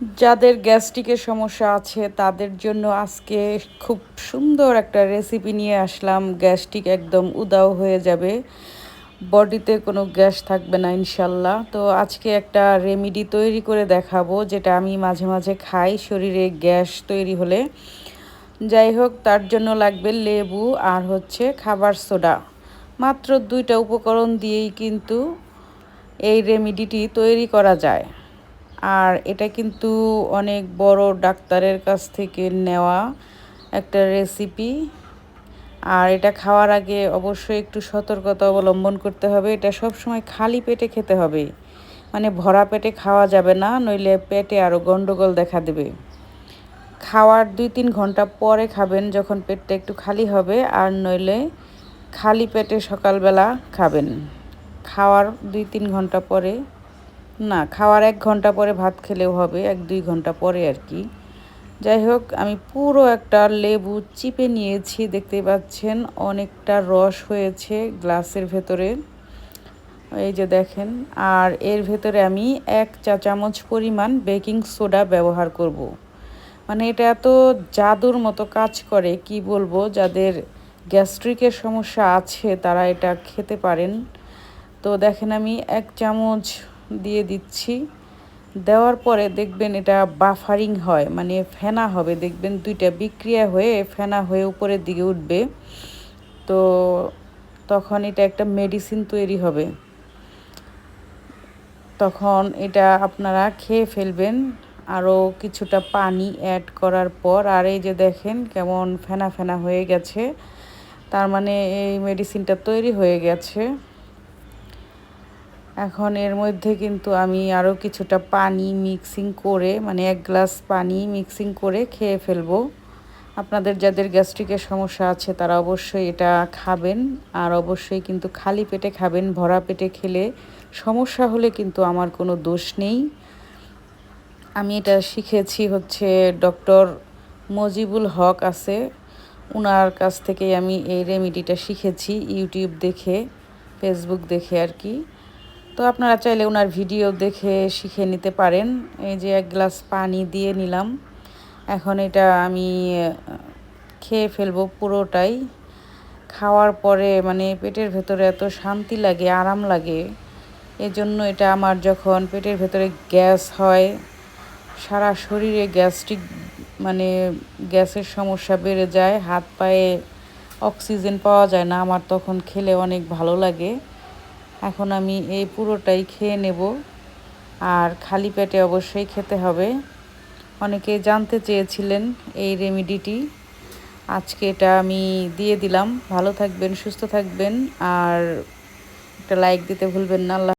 যাদের গ্যাস্ট্রিকের সমস্যা আছে, তাদের জন্য আজকে খুব সুন্দর একটা রেসিপি নিয়ে আসলাম। গ্যাস্ট্রিক একদম উদাও হয়ে যাবে। বডিতে কোনো গ্যাস থাকবে না, ইনশাল্লাহ। তো আজকে একটা রেমিডি তৈরি করে দেখাবো, যেটা আমি মাঝে মাঝে খাই, শরীরে গ্যাস তৈরি হলে। যাই হোক, তার জন্য লাগবে লেবু আর হচ্ছে খাবার সোডা। মাত্র দুইটা উপকরণ দিয়েই কিন্তু এই রেমিডিটি তৈরি করা যায়। আর এটা কিন্তু অনেক বড় ডাক্তারের কাছ থেকে নেওয়া একটা রেসিপি আর এটা খাওয়ার আগে অবশ্যই একটু সতর্কতা অবলম্বন করতে হবে। এটা সব সময় খালি পেটে খেতে হবে। মানে ভরা পেটে খাওয়া যাবে না, নইলে পেটে আরও গন্ডগোল দেখা দেবে। খাওয়ার দুই তিন ঘণ্টা পরে খাবেন যখন পেটটা একটু খালি হবে, আর নইলে খালি পেটে সকালবেলা খাবেন। খাওয়ার দুই তিন ঘণ্টা পরে না, খাওয়ার এক ঘণ্টা পরে ভাত খেলেও হবে, এক দুই ঘণ্টা পরে আর কি। যাই হোক, আমি পুরো একটা লেবু চিপে নিয়েছি দেখতে পাচ্ছেন অনেকটা রস হয়েছে গ্লাসের ভেতরে। এই যে দেখেন, আর এর ভেতরে আমি এক চা চামচ পরিমাণ বেকিং সোডা ব্যবহার করব। মানে এটা এত জাদুর মতো কাজ করে, কি বলব, যাদের গ্যাস্ট্রিকের সমস্যা আছে তারা এটা খেতে পারেন। তো দেখেন আমি এক চামচ দিয়ে দিচ্ছি। দেওয়ার পরে দেখবেন এটা বাফারিং হয় মানে ফেনা হবে। দেখবেন দুইটা বিক্রিয়া হয়ে ফেনা হয়ে উপরের দিকে উঠবে। তো তখন এটা একটা মেডিসিন তৈরি হবে। তখন এটা আপনারা খেয়ে ফেলবেন। আরও কিছুটা পানি অ্যাড করার পর, আর এই যে দেখেন কেমন ফেনা ফেনা হয়ে গেছে। তার মানে এই মেডিসিনটা তৈরি হয়ে গেছে। এখন এর মধ্যে কিন্তু আমি আরও কিছুটা পানি মিক্সিং করে মানে এক গ্লাস পানি মিক্সিং করে খেয়ে ফেলব। আপনাদের যাদের গ্যাস্ট্রিকের সমস্যা আছে তারা অবশ্যই এটা খাবেন। আর অবশ্যই কিন্তু খালি পেটে খাবেন, ভরা পেটে খেলে সমস্যা হলে কিন্তু আমার কোনো দোষ নেই। আমি এটা শিখেছি হচ্ছে ডক্টর মজিবুল হক আছে। ওনার কাছ থেকেই আমি এই রেমিডিটা শিখেছি, ইউটিউব দেখে ফেসবুক দেখে আর কি। তো আপনারা চাইলে ওনার ভিডিও দেখে শিখে নিতে পারেন। এই যে এক গ্লাস পানি দিয়ে নিলাম। এখন এটা আমি খেয়ে ফেলব পুরোটাই। খাওয়ার পরে মানে পেটের ভেতরে এত শান্তি লাগে, আরাম লাগে। এজন্য এটা আমার যখন পেটের ভেতরে গ্যাস হয়, সারা শরীরে গ্যাস্ট্রিক মানে গ্যাসের সমস্যা বেড়ে যায়, হাত পায়ে অক্সিজেন পাওয়া যায় না। আমার তখন খেলে অনেক ভালো লাগে। এখন আমি এই পুরোটাই খেয়ে নেব। আর খালি পেটে অবশ্যই খেতে হবে। অনেকে জানতে চেয়েছিলেন এই রেমিডিটি। আজকে এটা আমি দিয়ে দিলাম। ভালো থাকবেন, সুস্থ থাকবেন। আর একটা লাইক দিতে ভুলবেন না।